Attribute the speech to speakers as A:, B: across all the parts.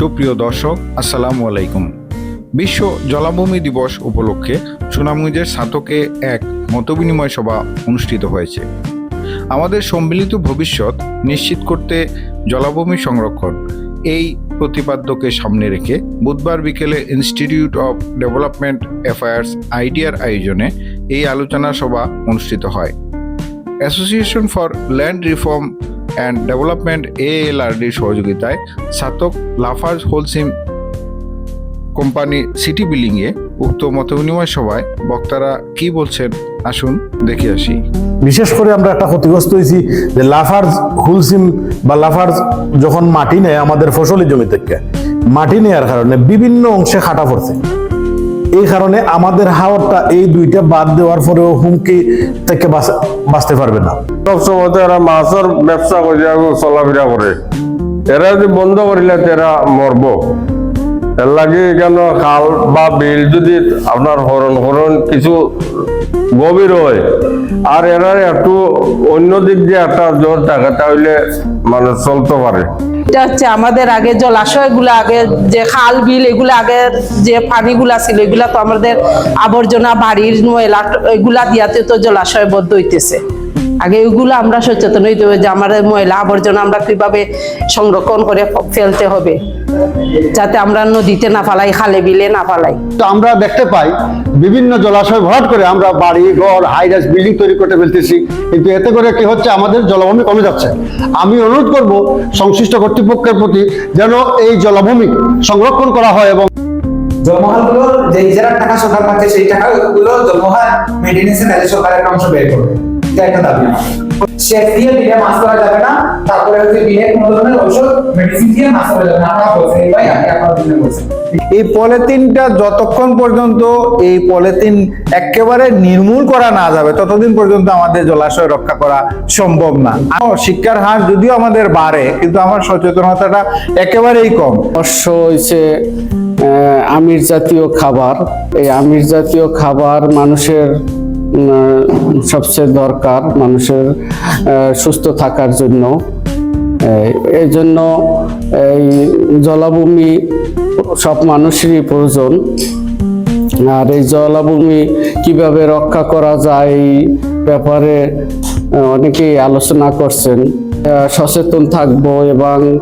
A: সুপ্রিয় দর্শক, আসসালামু আলাইকুম। বিশ্ব জলাভূমি দিবস উপলক্ষে সুনামগঞ্জের সাতকে এক মতবিনিময় সভা অনুষ্ঠিত হয়েছে। আমাদের সম্মিলিত ভবিষ্যৎ নিশ্চিত করতে জলাভূমি সংরক্ষণ এই প্রতিপাদ্যকে সামনে রেখে বুধবার বিকেলে ইনস্টিটিউট অফ ডেভেলপমেন্ট অ্যাফেয়ার্স আইডিয়ার আয়োজনে এই আলোচনা সভা অনুষ্ঠিত হয়। Association for land reform and development এএলআরডির সহযোগিতায় সাতক লাফার্জ হোলসিম কোম্পানি সিটি বিল্ডিংয়ে উক্ত মতবিনিময় সভায় বক্তারা কি বলছেন আসুন দেখে আসি।
B: বিশেষ করে আমরা একটা ক্ষতিগ্রস্ত হয়েছি যে লাফার্জ হুলসিম বা লাফার্জ যখন মাটি নেয় আমাদের ফসলের জমি থেকে, মাটি নেয়ার কারণে বিভিন্ন অংশে খাটা পড়ছে। এই কারণে আমাদের হাওয়ারটা এই দুইটা বাদ দেওয়ার পরেও হুমকি থেকে বাঁচ- বাঁচতে পারবে না।
C: সবসময় এরা মাছের ব্যবসা করে চলাফেরা করে। এরা যদি বন্ধ করিলে এরা মরব। এর লাগে কেন খাল বা বিল যদি আপনার হরণ হরণ কিছু গভীর হয়, আর এরা একটু অন্য দিক দিয়ে একটা জোর থাকে, তাহলে মানে চলতে পারে।
D: এটা হচ্ছে আমাদের আগে জলাশয়গুলো আগে যে খাল, বিল, এগুলো আগে যে পানিগুলা ছিল, এগুলা তো আমাদের আবর্জনা, বাড়ির ময়লা এগুলা দিয়াতে তো জলাশয় বদ্ধ হইতেছে। আগে এগুলো আমরা সচেতন হইতে হবে যে আমাদের ময়লা আবর্জনা আমরা কীভাবে সংরক্ষণ করে ফেলতে হবে যাতে আমরা নদীতে না ফালাই খালে বিলে না ফালাই।
E: তো আমরা দেখতে পাই বিভিন্ন জলাশয় ভরাট করে আমরা বাড়ি ঘর হাই রাইজ বিল্ডিং তৈরি করতে ফেলতেছি। কিন্তু এতে করে কি হচ্ছে? আমাদের জলাভূমি কমে যাচ্ছে। আমি অনুরোধ করব সংশ্লিষ্ট কর্তৃপক্ষের প্রতি যেন এই জলাভূমি সংরক্ষণ করা হয় এবং
F: জলমহালগুলোর যে ইজারার টাকা সরকার পাচ্ছে সেই টাকাগুলো জলমহাল মেনটেন্যান্সে রাজ্য সরকার একটা অংশ বের করবে। এটা একটা দাবি। আমার শেষ দিয়ে বিলে মাছ ধরা যাবে না তারপরে হচ্ছে বিলে কোনো ধরনের ঔষধ মেডিসিন দিয়ে মাছ ধরা যাবে না। আপনারা বলছেন এই ভাই আমি আপনার জন্য বলছেন।
G: এই পলিথিনটা যতক্ষণ পর্যন্ত এই পলিথিন একেবারে নির্মূল করা না যাবে ততদিন পর্যন্ত আমাদের জলাশয় রক্ষা করা সম্ভব না। শিক্ষার হার যদিও আমাদের বাড়ে কিন্তু আমার সচেতনতাটা একেবারেই কম।
H: অবশ্য হয়েছে আহ, আমিষ জাতীয় খাবার। এই আমিষ জাতীয় খাবার মানুষের সবচেয়ে দরকার মানুষের সুস্থ থাকার জন্য। এই- জন্য এই জলাভূমি সব মানুষেরই প্রয়োজন। আর এই জলাভূমি কীভাবে রক্ষা করা যায় এই ব্যাপারে অনেকেই আলোচনা করছেন। সচেতন থাকব এবং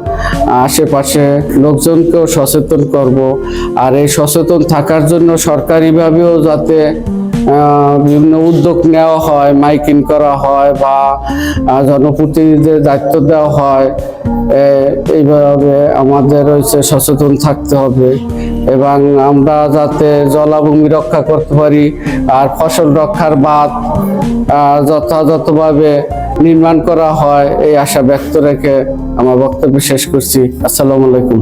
H: আশেপাশে লোকজনকেও সচেতন করব। আর এই সচেতন থাকার জন্য সরকারিভাবেও যাতে বিভিন্ন উদ্যোগ নেওয়া হয়, মাইকিং করা হয় বা জনপ্রতিনিধিদের দায়িত্ব দেওয়া হয়। এইভাবে আমাদের হচ্ছে সচেতন থাকতে হবে এবং আমরা যাতে জলাভূমি রক্ষা করতে পারি আর ফসল রক্ষার বাদ যথাযথভাবে নির্মাণ করা হয়, এই আশা ব্যক্ত রেখে আমার বক্তব্য শেষ করছি। আসসালামু আলাইকুম।